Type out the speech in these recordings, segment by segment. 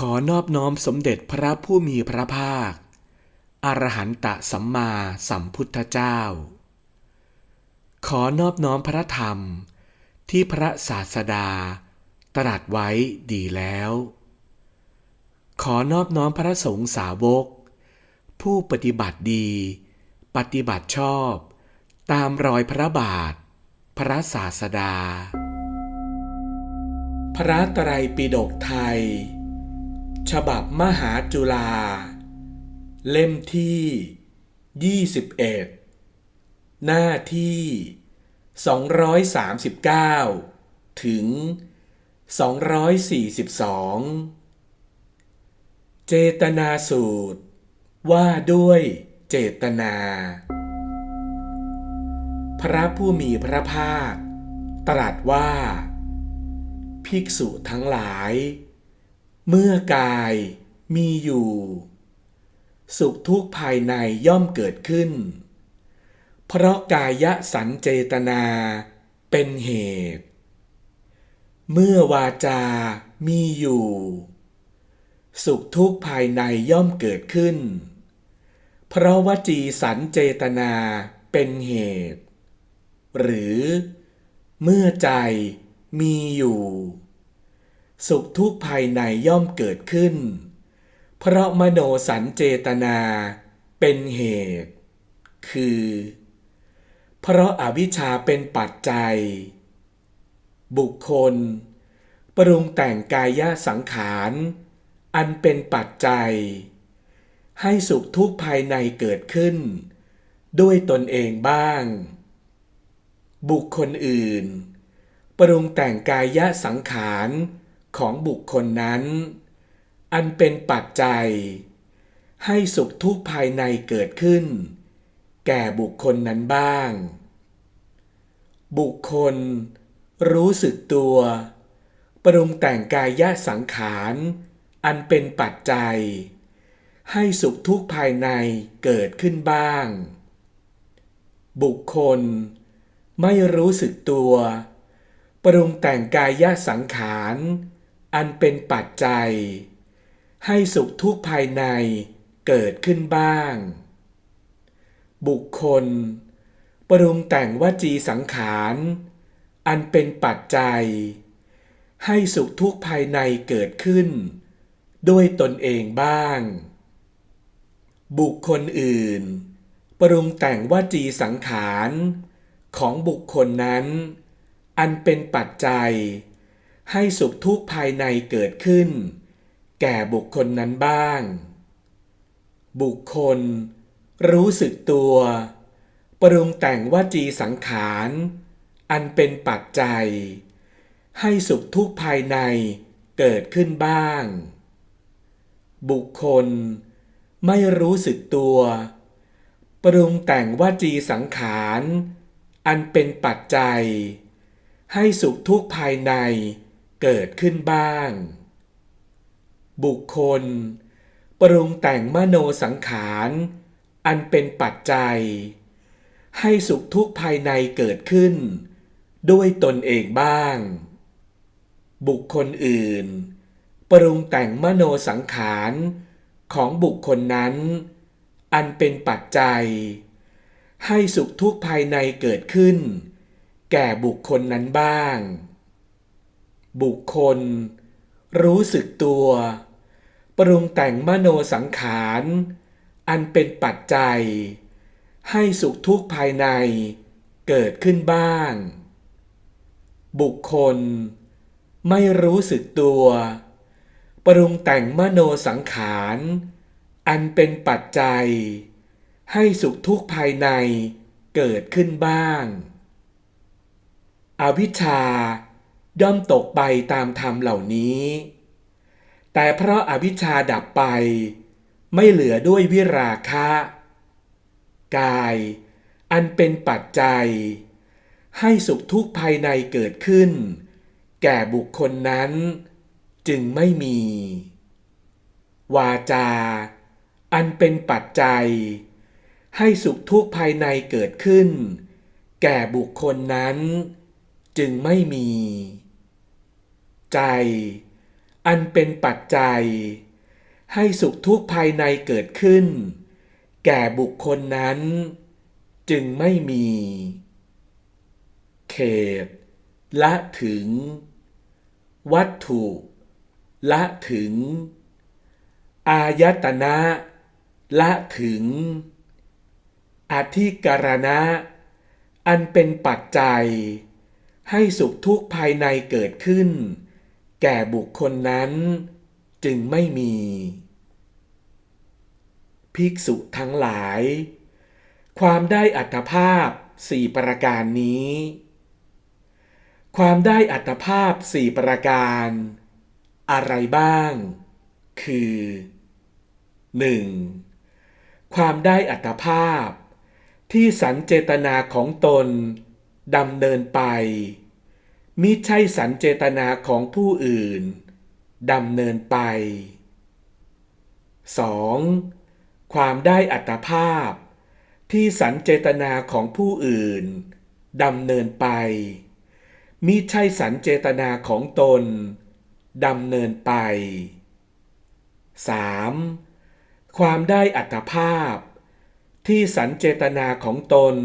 ขอนอบน้อมสมเด็จพระผู้มีพระภาค อรหันตสัมมาสัมพุทธเจ้า ขอนอบน้อมพระธรรมที่พระศาสดา ตรัสไว้ดีแล้ว ขอนอบน้อมพระสงฆ์สาวก ผู้ปฏิบัติดี ปฏิบัติชอบ ตามรอยพระบาท พระศาสดา พระไตรปิฎกไทย ฉบับมหาจุฬาเล่มที่ 21 หน้าที่ 239 ถึง 242 เจตนาสูตร ว่าด้วยเจตนา พระผู้มีพระภาค ตรัสว่า ภิกษุทั้งหลาย เมื่อกายมีอยู่ สุขทุกข์ภายในย่อมเกิดขึ้น เพราะกายสันเจตนาเป็นเหตุ เมื่อวาจา มีอยู่ สุขทุกข์ภายในย่อมเกิดขึ้น เพราะวจีสันเจตนาเป็นเหตุ หรือ เมื่อใจมีอยู่ สุขทุกข์ภายในย่อมเกิดขึ้น เพราะมโนสันเจตนาเป็นเหตุ คือ เพราะอาวิชชาเป็นปัจจัย บุคคล ปรุงแต่งกายสังขาร อันเป็นปัจจัย ให้สุขทุกข์ภายในเกิดขึ้น ด้วยตนเองบ้าง บุคคลอื่น ปรุงแต่งกายสังขาร ของบุคคลนั้น อันเป็นปัจจัย ให้สุขทุกภายในเกิดขึ้น แก่บุคคลนั้นบ้าง บุคคล รู้สึกตัว ปรุงแต่งกายสังขาร อันเป็นปัจจัย ให้สุขทุกภายในเกิดขึ้นบ้าง บุคคล ไม่รู้สึกตัวปรุงแต่งกายสังขาร อันเป็นปัจจัย ให้สุขทุกข์ภายในเกิดขึ้นบ้าง บุคคล ปรุงแต่งวจีสังขาร อันเป็นปัจจัย ให้สุขทุกข์ภายในเกิดขึ้น ด้วยตนเองบ้าง บุคคลอื่น ปรุงแต่งวจีสังขาร ของบุคคลนั้น อันเป็นปัจจัย ให้สุขทุกภายในเกิดขึ้น แก่บุคคลนั้นบ้าง บุคคล รู้สึกตัว ปรุงแต่งวจีสังขาร อันเป็นปัจจัย ให้สุขทุกภายในเกิดขึ้นบ้าง บุคคล ไม่รู้สึกตัว ปรุงแต่งวจีสังขาร อันเป็นปัจจัยให้สุขทุกภายใน เกิดขึ้นบ้าง บุคคล ปรุงแต่งมโนสังขาร อันเป็นปัจจัย ให้สุขทุกข์ภายในเกิดขึ้น ด้วยตนเองบ้าง บุคคลอื่น ปรุงแต่งมโนสังขารของบุคคลนั้น อันเป็นปัจจัย ให้สุขทุกข์ภายในเกิดขึ้น แก่บุคคลนั้นบ้าง บุคคล รู้สึกตัว ปรุงแต่งมโนสังขาร อันเป็นปัจจัย ให้สุขทุกข์ภายในเกิดขึ้นบ้าง บุคคล ไม่รู้สึกตัว ปรุงแต่งมโนสังขาร อันเป็นปัจจัย ให้สุขทุกข์ภายในเกิดขึ้นบ้าง อวิชชา ย่อมตกไปตามธรรมเหล่านี้ แต่เพราะอาวิชชาดับไป ไม่เหลือด้วยวิราคะ กาย อันเป็นปัจจัย ให้สุขทุกข์ภายในเกิดขึ้น แก่บุคคลนั้น จึงไม่มี วาจา อันเป็นปัจจัย ให้สุขทุกข์ภายในเกิดขึ้น แก่บุคคลนั้นจึงไม่มี ใจ อันเป็นปัจจัย ให้สุขทุกข์ภายในเกิดขึ้น แก่บุคคลนั้น จึงไม่มี เขต ละถึง วัตถุ ละถึง อายตนะ ละถึง อธิการณะ อันเป็นปัจจัยให้สุขทุกข์ภายในเกิดขึ้น แก่บุคคลนั้น จึงไม่มี ภิกษุทั้งหลาย ความได้อัตภาพสี่ประการนี้ ความได้อัตภาพสี่ประการ อะไรบ้าง คือ 1. ความได้อัตภาพ ที่สันเจตนาของตนดำเนินไป มิใช่สันเจตนาของผู้อื่นดำเนินไป 2. ความได้อัตภาพ ที่สันเจตนาของผู้อื่นดำเนินไป มิใช่สันเจตนาของตนดำเนินไป 3. ความได้อัตภาพ ที่สันเจตนาของตน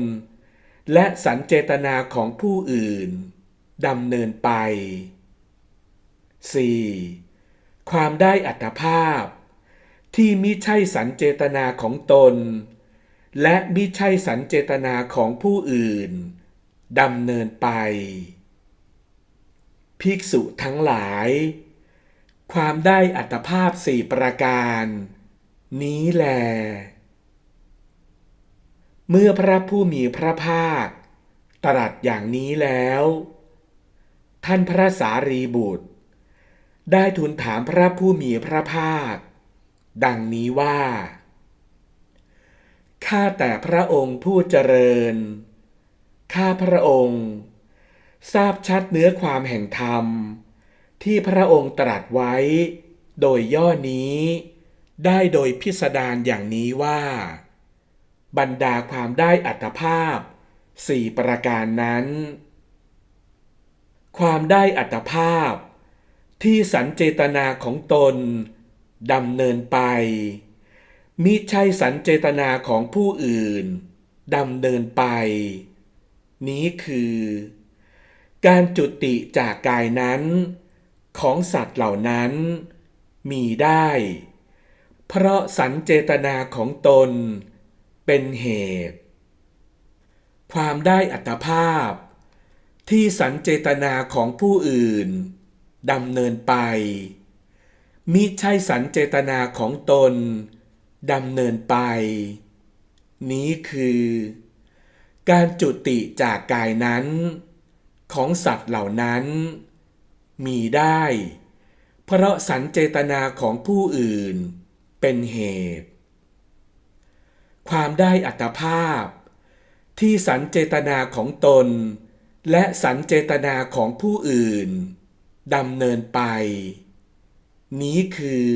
และสันเจตนาของผู้อื่น ดำเนินไป 4. ความได้อัตภาพ ที่มิใช่สันเจตนาของตน และมิใช่สันเจตนาของผู้อื่นดำเนินไป ภิกษุทั้งหลาย ความได้อัตภาพสี่ประการ นี้แล เมื่อพระผู้มีพระภาค ตรัสอย่างนี้แล้ว ท่านพระสารีบุตร ได้ทูลถามพระผู้มีพระภาค ดังนี้ว่า ข้าแต่พระองค์ผู้เจริญ ข้าพระองค์ ทราบชัดเนื้อความแห่งธรรม ที่พระองค์ตรัสไว้ โดยย่อนี้ ได้โดยพิสดารอย่างนี้ว่า บรรดาความได้อัตภาพสี่ประการนั้น ความได้อัตภาพ ที่สันเจตนาของตนดำเนินไป มิใช่สันเจตนาของผู้อื่นดำเนินไป นี้คือ การจุติจากกายนั้น ของสัตว์เหล่านั้นมีได้ เพราะสันเจตนาของตนเป็นเหตุ ความได้อัตภาพ ที่สันเจตนาของผู้อื่นดำเนินไป มิใช่สันเจตนาของตนดำเนินไป นี้คือ การจุติจากกายนั้น ของสัตว์เหล่านั้น มีได้ เพราะสันเจตนาของผู้อื่นเป็นเหตุ ความได้อัตภาพ ที่สันเจตนาของตน และสันเจตนาของผู้อื่นดำเนินไป นี้คือ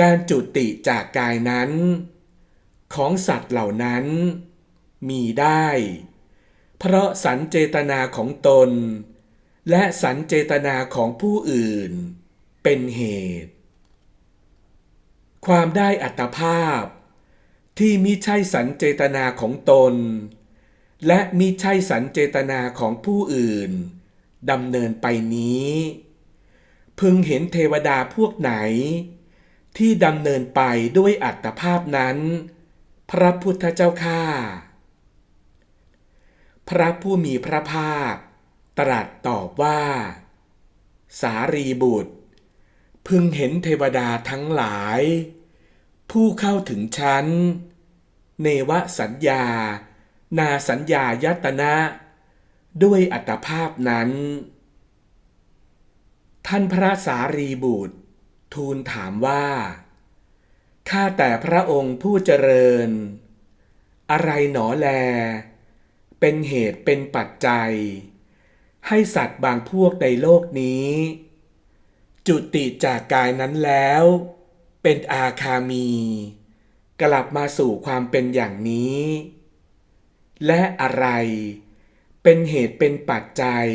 การจุติจากกายนั้น ของสัตว์เหล่านั้น มีได้ เพราะสันเจตนาของตน และสันเจตนาของผู้อื่น เป็นเหตุ ความได้อัตภาพที่มิใช่สันเจตนาของตน และมิใช่สันเจตนาของผู้อื่นดำเนินไปนี้ พึงเห็นเทวดาพวกไหน ที่ดำเนินไปด้วยอัตภาพนั้น พระพุทธเจ้าข้าพระผู้มีพระภาค ตรัสตอบว่า สารีบุตร พึงเห็นเทวดาทั้งหลาย ผู้เข้าถึงชั้น เนวสัญญา นาสัญญายตนะ ด้วยอัตภาพนั้น ท่านพระสารีบุตร ทูลถามว่า ข้าแต่พระองค์ผู้เจริญ อะไรหนอแล เป็นเหตุเป็นปัจจัย ให้สัตว์บางพวกในโลกนี้ จุติจากกายนั้นแล้ว เป็นอาคามี กลับมาสู่ความเป็นอย่างนี้ และอะไร เป็นเหตุเป็นปัจจัย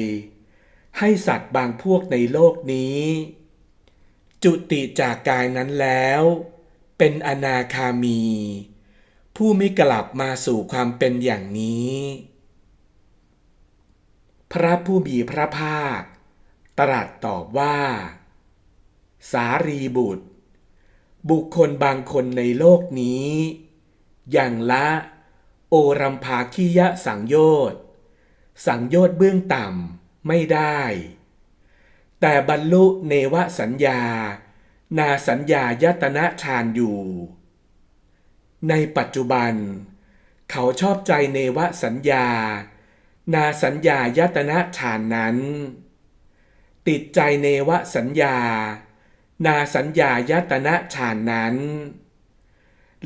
ให้สัตว์บางพวกในโลกนี้ จุติจากกายนั้นแล้ว เป็นอนาคามี ผู้ไม่กลับมาสู่ความเป็นอย่างนี้ พระผู้มีพระภาค ตรัสตอบว่า สารีบุตร บุคคลบางคนในโลกนี้ อย่างละ โอรัมภาคิยะสังโยชน์สังโยชน์เบื้องต่ำไม่ได้ แต่บรรลุเนวสัญญา นาสัญญายตนะฌานอยู่ ในปัจจุบัน เขาชอบใจเนวสัญญา นาสัญญายตนะฌานนั้น ติดใจเนวสัญญา นาสัญญายตนะฌานนั้น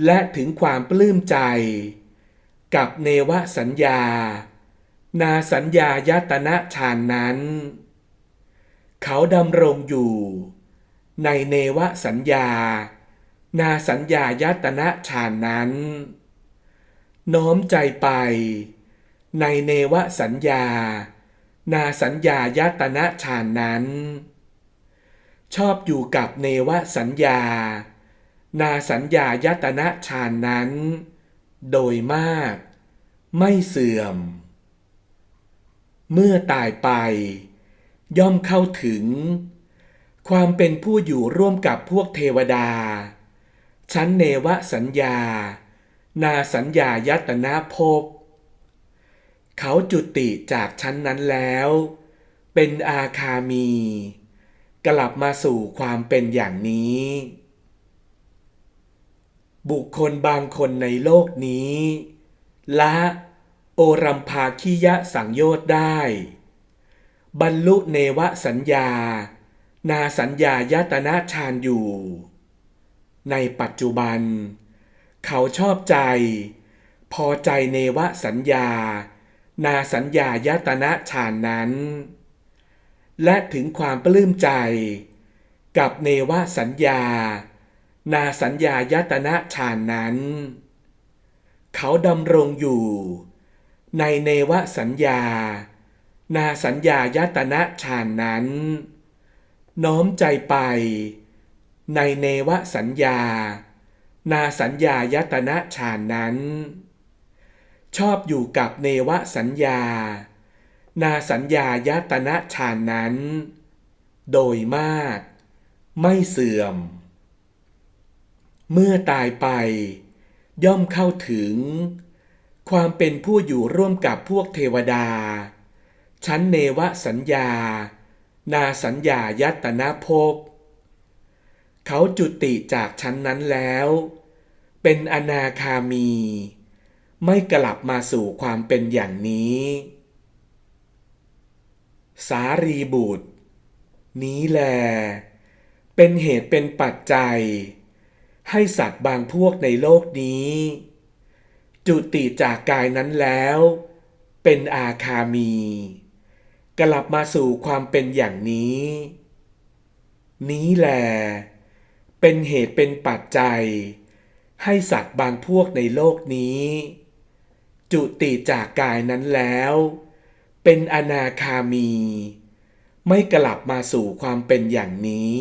และถึงความปลื้มใจ กับเนวสัญญา นาสัญญายตนะฌานนั้น เขาดำรงอยู่ ในเนวสัญญา นาสัญญายตนะฌานนั้น น้อมใจไป ในเนวสัญญา นาสัญญายตนะฌานนั้น ชอบอยู่กับเนวสัญญา นาสัญญายตนะฌานนั้น โดยมาก ไม่เสื่อม เมื่อตายไป ย่อมเข้าถึง ความเป็นผู้อยู่ร่วมกับพวกเทวดา ชั้นเนวสัญญา นาสัญญายตนะภพเขาจุติจากชั้นนั้นแล้ว เป็นอาคามี กลับมาสู่ความเป็นอย่างนี้ บุคคลบางคนในโลกนี้ ละโอรัมภาคิยะสังโยชน์ได้ บรรลุเนวสัญญา นาสัญญายตนะฌานอยู่ ในปัจจุบัน เขาชอบใจ พอใจเนวสัญญา นาสัญญายตนะฌานนั้น และถึงความปลื้มใจ กับเนวสัญญา นาสัญญายตนะฌานนั้น เขาดำรงอยู่ ในเนวสัญญา นาสัญญายตนะฌานนั้น น้อมใจไป ในเนวสัญญา นาสัญญายตนะฌานนั้น ชอบอยู่กับเนวสัญญา นาสัญญายตนะฌานนั้น โดยมาก ไม่เสื่อม เมื่อตายไป ย่อมเข้าถึง ความเป็นผู้อยู่ร่วมกับพวกเทวดา ชั้นเนวสัญญา นาสัญญายตนะภพเขาจุติจากชั้นนั้นแล้ว เป็นอนาคามี ไม่กลับมาสู่ความเป็นอย่างนี้ สารีบุตร นี้แล เป็นเหตุเป็นปัจจัย ให้สัตว์บางพวกในโลกนี้ จุติจากกายนั้นแล้ว เป็นอาคามี กลับมาสู่ความเป็นอย่างนี้ นี้แลเป็นเหตุเป็นปัจจัย ให้สัตว์บางพวกในโลกนี้ จุติจากกายนั้นแล้ว เป็นอนาคามี ไม่กลับมาสู่ความเป็นอย่างนี้